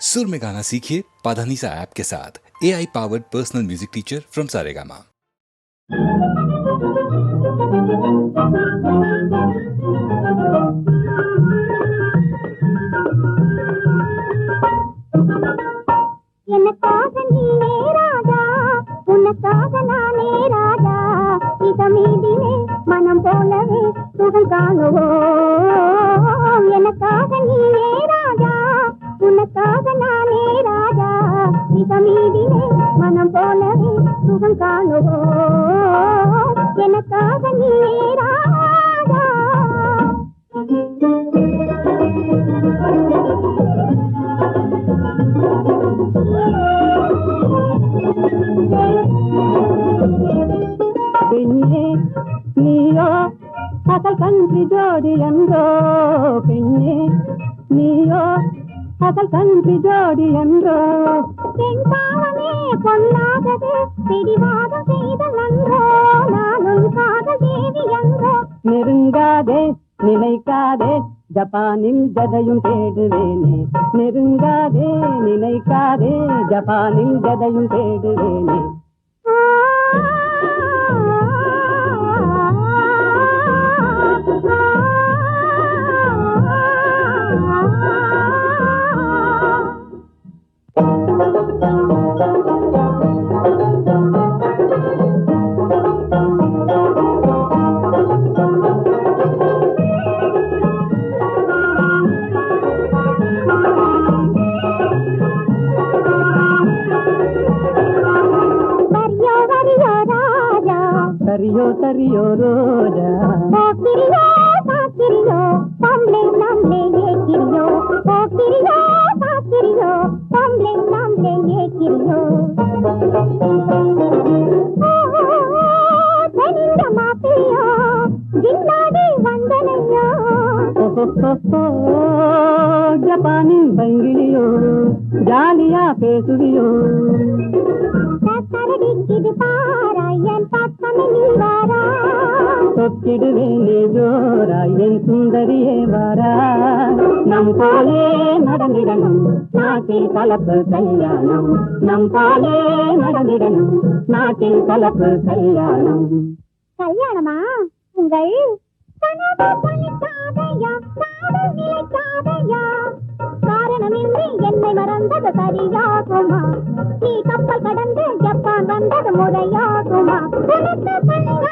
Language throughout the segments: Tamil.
सुर में गाना सीखिए पाधानीसा ऐप के साथ A I powered personal music teacher from Saregama எனக்காக நீயே ராஜா உனக்காக நானே ராஜா இதமீதிலே மனம் போலவே சுகம் காணுவோம் எனக்காக நீயே ராஜா உனக்காக ராஜா இதமீதிலே மனம் போலவே சுகம் காணுவோ எனக்காக நீயே ராஜா அசல் கன்றி ஜோடி என்றோ பெண் பாவமே பொல்லாதது பிடிவாதம் செய்த நன்றோ நானும் காதல் தேவி என்றோ நெருங்காதே நினைக்காதே ஜப்பானில் ஜதையும் தேடுவேனே. நெருங்காதே நினைக்காதே ஜப்பானில் ஜதையும் தேடுவேனே. என் பக்கமே நீ வாரா. தொத்திடுவேனே ஜோரா என் சுந்தரியே வாரா. நம் போலே நடந்திடணும் நாட்டில் கலப்பு கல்யாணம். நம் போலே நடந்திடணும் நாட்டில் கலப்பு கல்யாணம். கல்யாணமா? உங்கள் சரியா பலிக்காதையா காதல் நிலைக்காதையா காரணமின்றி என்னை மறந்தது சரியாகுமா? நீ கப்பல் கடந்து ஜப்பான் வந்தது முறையாகுமா? உனக்கு கல்யாணமா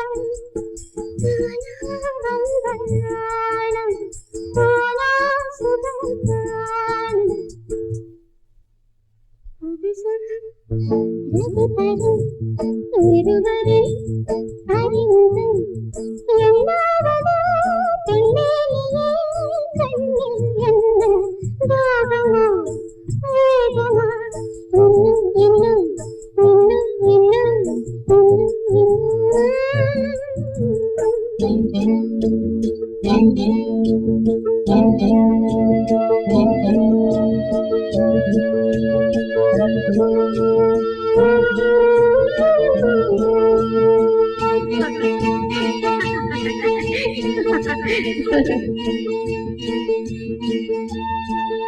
Thank you. Thank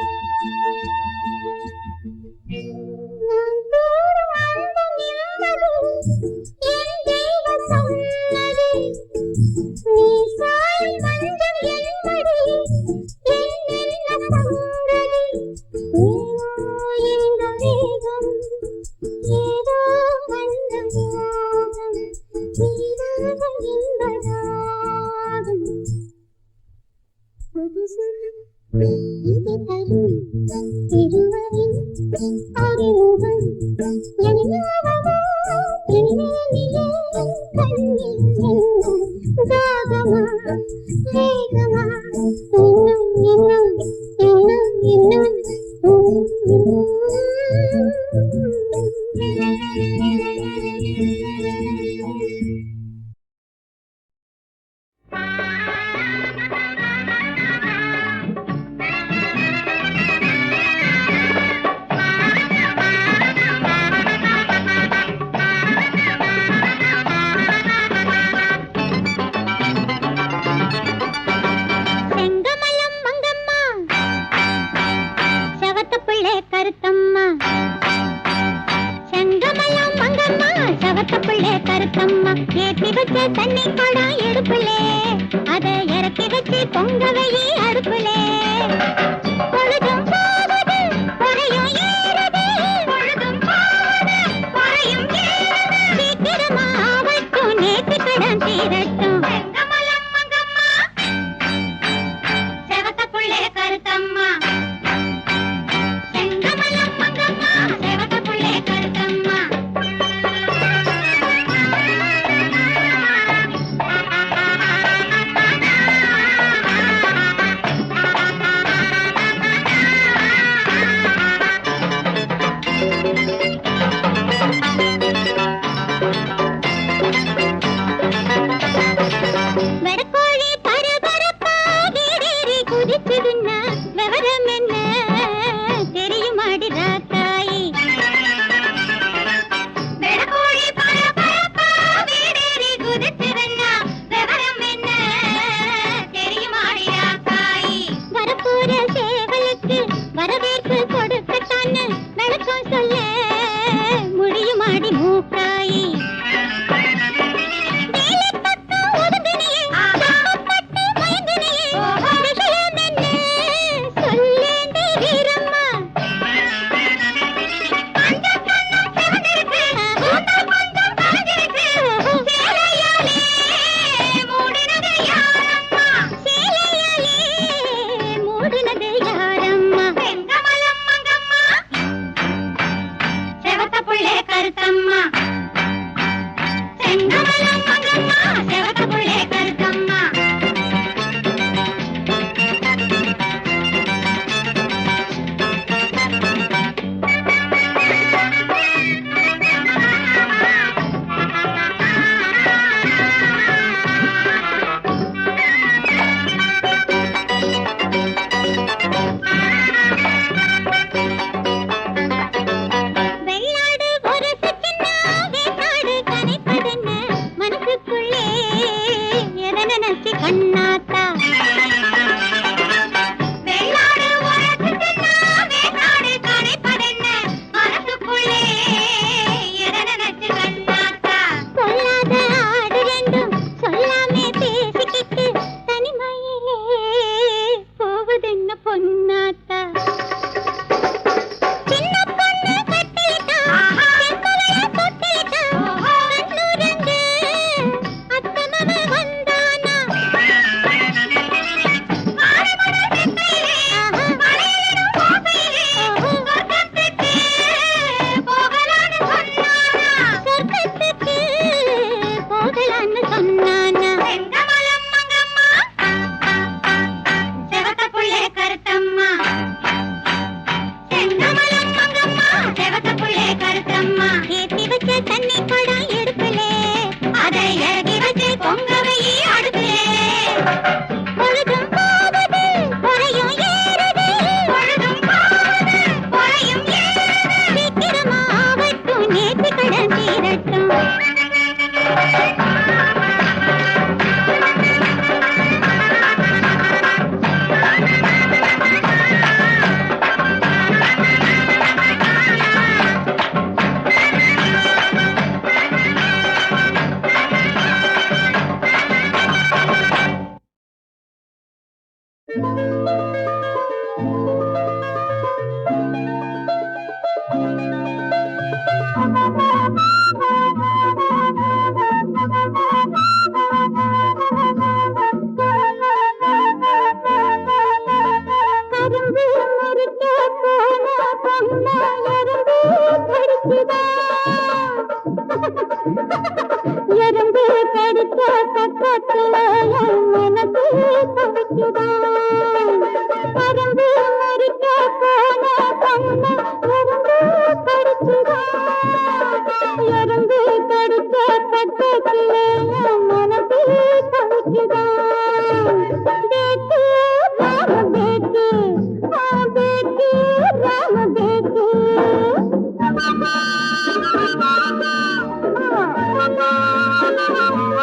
you. వేగమా ஏற்றி வச்ச தண்ணி கொடா எடுப்புலே. அதை இறக்கி வச்சு பொங்க வெளியே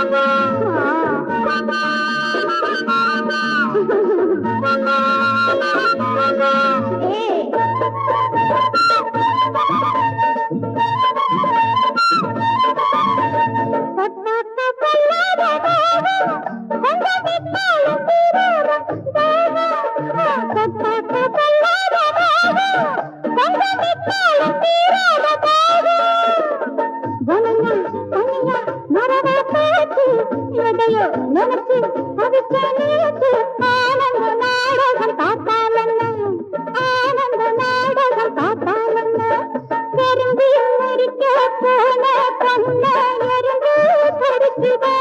Bye. பொன்னே பொன்னே எரிந்து கொடுத்துவா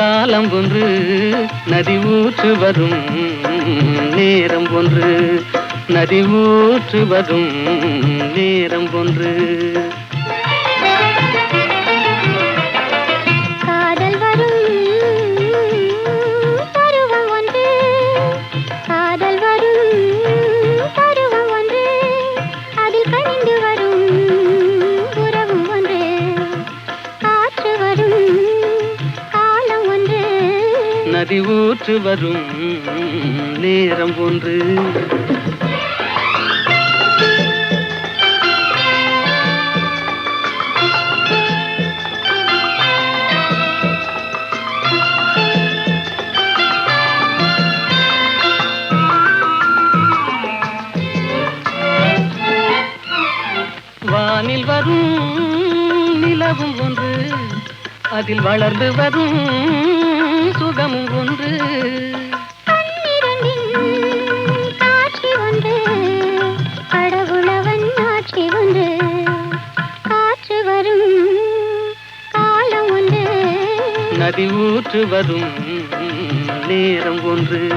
காலம் ஒன்று நதி ஊற்று வரும் நேரம் ஒன்று. நதி ஊற்று வரும் நேரம் ஒன்று. கூற்று வரும் நேரம் ஒன்று. வானில் வரும் நிலவும் ஒன்று அதில் வளர்ந்து வரும் சுகமும் ஒன்று. காட்சி ஒன்று. கடவுளவன் ஆட்சி ஒன்று. காற்று வரும் காலம் ஒன்று. நதி ஊற்று வரும் நேரம் ஒன்று.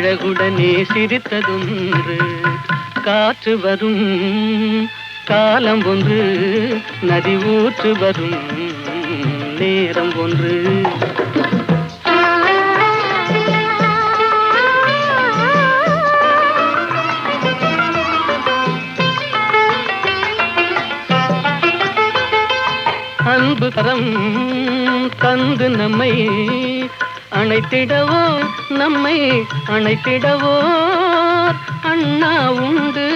அழகுடனே சிரித்ததொன்று. காற்று வரும் காலம் ஒன்று நதி ஊற்று வரும் நேரம் ஒன்று. அன்பு கரம் தந்து நம்மை அணைத்திடவோ நம்மை அணைத்திடவோ அண்ணா உண்டு.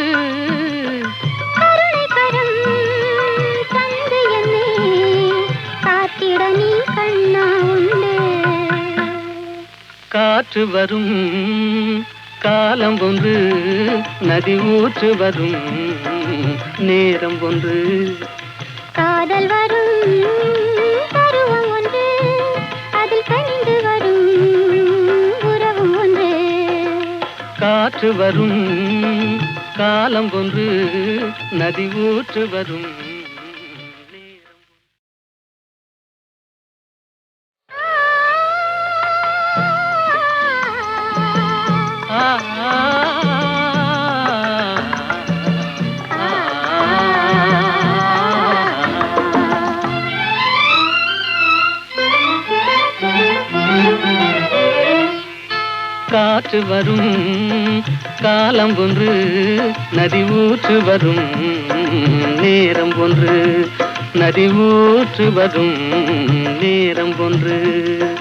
காற்று வரும் காலம் ஒன்று நதி ஊற்று வரும் நேரம் ஒன்று காற்று வரும் காலம் ஒன்று நதி ஊற்று வரும் காற்று வரும் காலம் ஒன்று நதி ஊற்று வரும் நேரம் ஒன்று. நதி ஊற்று வரும் நேரம் ஒன்று.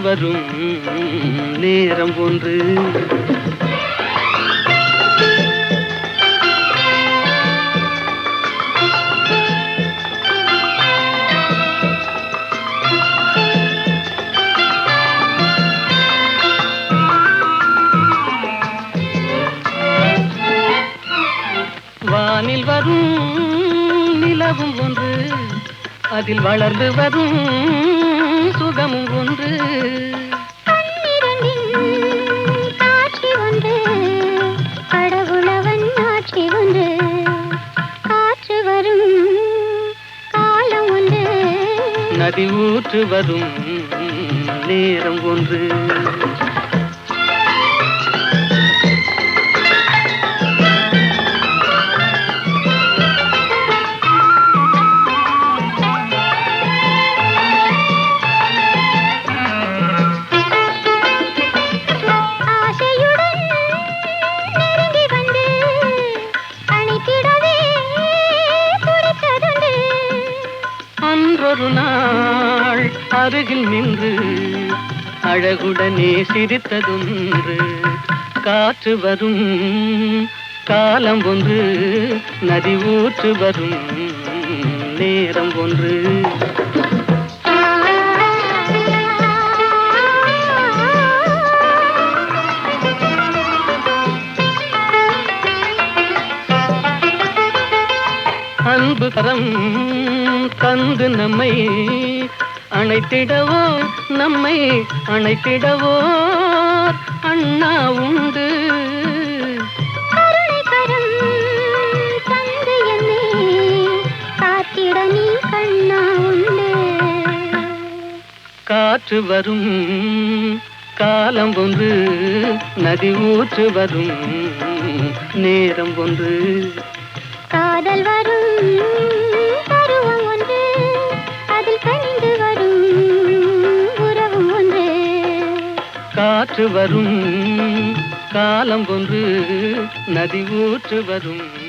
வரும் நேரம் ஒன்று. வானில் வரும் நிலவும் ஒன்று அதில் வளர்ந்து வரும் சுகமும் ஒன்று. காட்சி ஒன்று. கடவுளவன் ஆட்சி ஒன்று. காற்று வரும் காலம் ஒன்று. நதி ஊற்று வரும் நேரம் ஒன்று. அருகில் நின்று அழகுடனே சிரித்ததொன்று. காற்று வரும் காலம் ஒன்று நதி ஊற்று வரும் நேரம் ஒன்று. அன்பு கரம் தந்து நம்மை அணைத்திடவோ நம்மை அணைத்திடவோ அண்ணா உண்டு. காற்று வரும் காலம் ஒன்று நதி ஊற்று வரும் நேரம் ஒன்று. காற்று வரும். காலம் ஒன்று நதி ஊற்று வரும்.